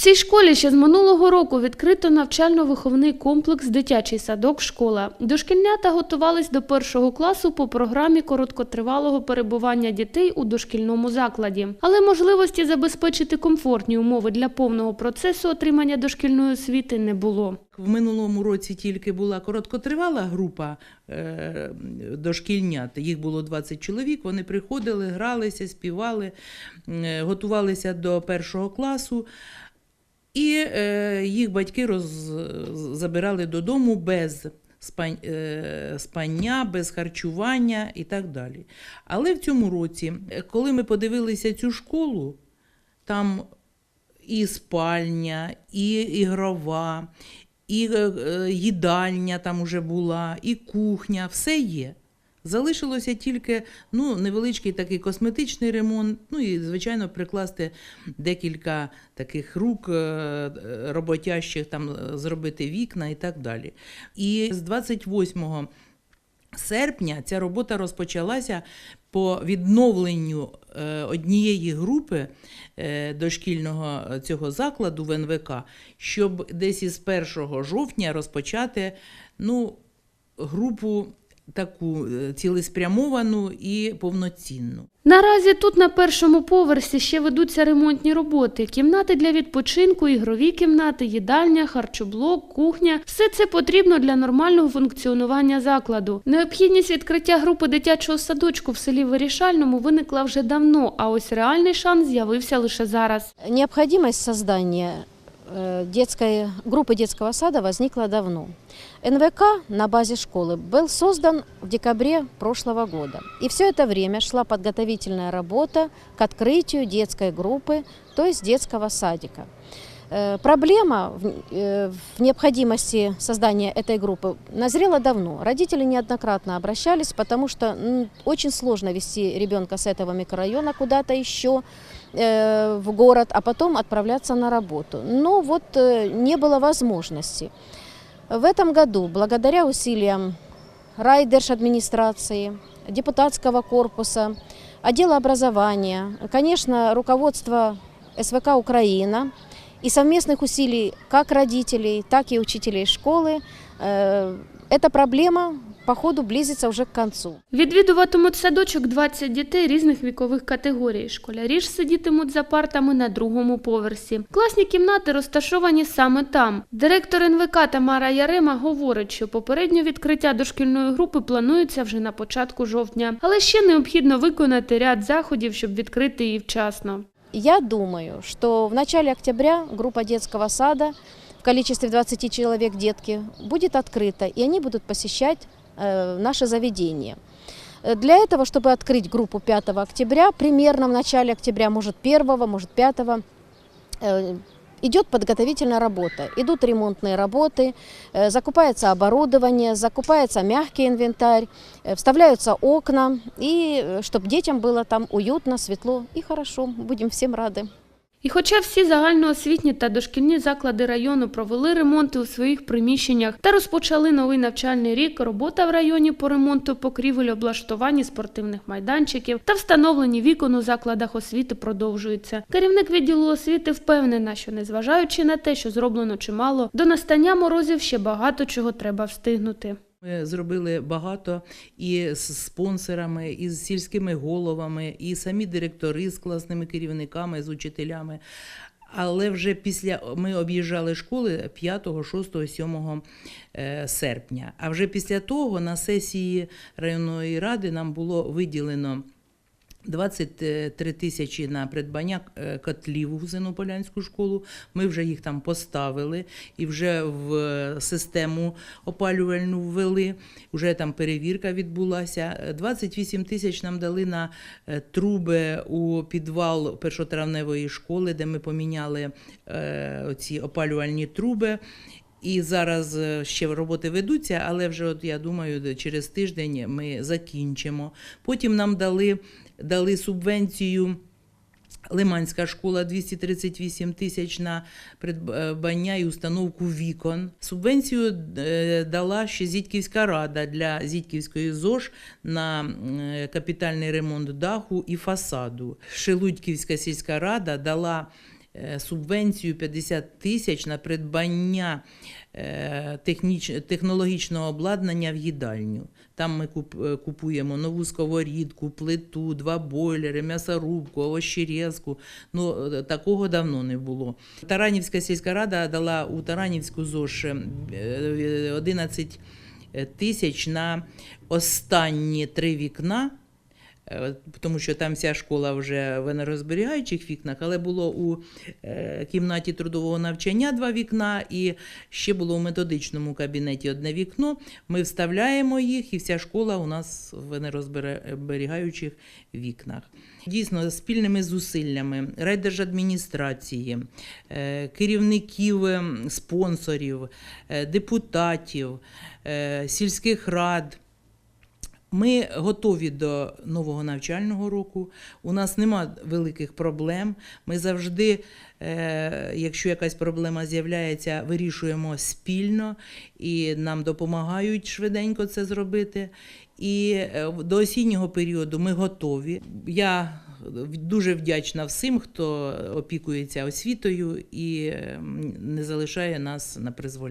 Цій школі ще з минулого року відкрито навчально-виховний комплекс Дитячий садок школа. Дошкільнята готувались до першого класу по програмі короткотривалого перебування дітей у дошкільному закладі. Але можливості забезпечити комфортні умови для повного процесу отримання дошкільної освіти не було. В минулому році тільки була короткотривала група е, дошкільнят. Їх було 20 чоловік. Вони приходили, гралися, співали, е, готувалися до першого класу. І е, їх батьки роз, забирали додому без е, спання, без харчування і так далі. Але в цьому році, коли ми подивилися цю школу, там і спальня, і ігрова, і е, е, їдальня там уже була, і кухня, все є. Залишилося тільки ну, невеличкий такий косметичний ремонт, ну і, звичайно, прикласти декілька таких рук е, роботящих, там е, зробити вікна і так далі. І з 28 серпня ця робота розпочалася по відновленню е, однієї групи дошкільного цього закладу в НВК, щоб десь із 1 жовтня розпочати ну, групу таку е, цілеспрямовану і повноцінну. Наразі тут на першому поверсі ще ведуться ремонтні роботи: кімнати для відпочинку, ігрові кімнати, їдальня, харчоблок, кухня. Все це потрібно для нормального функціонування закладу. Необхідність відкриття групи дитячого садочку в селі Вирішальному виникла вже давно, а ось реальний шанс з'явився лише зараз. Необходимость создания э, детской, группы детского сада возникла давно. НВК на базе школы был создан в декабре прошлого года. И все это время шла подготовительная работа к открытию детской группы, то есть детского садика. Э, Проблема э, в необходимости создания этой группы назрела давно. Родители неоднократно обращались, потому что очень сложно вести ребенка с этого микрорайона куда-то еще э, в город, а потом отправляться на работу. Но вот не было возможности. В этом году, благодаря усилиям райдержадминистрации, депутатского корпуса, отдела образования, конечно, руководство СВК «Украина» и совместных усилий как родителей, так и учителей школы, э, эта проблема, по ходу, близится уже к концу. Відвідуватимуть садочок 20 дітей різних вікових категорій. Школярі ж сидітимуть за партами на другому поверсі. Класні кімнати розташовані саме там. Директор НВК Тамара Ярема говорить, що попереднє відкриття дошкільної групи планується вже на початку жовтня, але ще необхідно виконати ряд заходів, щоб відкрити її вчасно. Я думаю, что в начале октября группа детского сада в количестве 20 человек детки будет открыта, и они будут посещать э, наше заведение. Э, Для этого, чтобы открыть группу 5 октября, примерно в начале октября, может 1, может 5, э, идет подготовительная работа. Идут ремонтные работы, э, закупается оборудование, закупается мягкий инвентарь, э, вставляются окна, и чтобы детям было там уютно, светло и хорошо. Будем всем рады. І хоча всі загальноосвітні та дошкільні заклади району провели ремонти у своїх приміщеннях та розпочали новий навчальний рік, робота в районі по ремонту покрівель, облаштуванні спортивних майданчиків та встановленні вікон у закладах освіти продовжується. Керівник відділу освіти впевнена, що незважаючи на те, що зроблено чимало, до настання морозів ще багато чого треба встигнути. Ми зробили багато і з спонсорами, і з сільськими головами, і самі директори з класними керівниками, з учителями. Але вже після ми об'їжджали школи 5, 6, 7 е, серпня. А вже після того на сесії районної ради нам було виділено 23 тисячі на придбання е, котлів у Зенополянську школу. Ми вже їх там поставили і вже в е, систему опалювальну ввели. Вже там перевірка відбулася. Е, 28 тисяч нам дали на е, труби у підвал першотравневої школи, де ми поміняли ці опалювальні труби. І зараз е, ще роботи ведуться, але вже от я думаю, через тиждень ми закінчимо. Потім нам дали, дали субвенцію. Лиманська школа 238 тисяч на придбання і установку вікон. Субвенцію е, дала ще Зітьківська рада для Зітьківської ЗОЖ на е, капітальний ремонт даху і фасаду. Шелудьківська сільська рада дала субвенцію 50 тисяч на придбання е, техніч... технологічного обладнання в їдальню. Там ми е, купуємо нову сковорідку, плиту, два бойлери, м'ясорубку, овощерезку. Ну, е, такого давно не було. Таранівська сільська рада дала у Таранівську ЗОЖ е, е, 11 тисяч на останні три вікна. Е, Тому що там вся школа вже в енергозберігаючих вікнах, але було у е, кімнаті трудового навчання два вікна, і ще було у методичному кабінеті одне вікно. Ми вставляємо їх, і вся школа у нас в енергозберігаючих вікнах. Дійсно, спільними зусиллями райдержадміністрації, е, керівників, е, спонсорів, депутатів, сільських рад. Ми готові до нового навчального року. У нас нема великих проблем. Ми завжди, е, якщо якась проблема з'являється, вирішуємо спільно і нам допомагають швиденько це зробити. І е, до осіннього періоду ми готові. Я дуже вдячна всім, хто опікується освітою і не залишає нас на призволяще.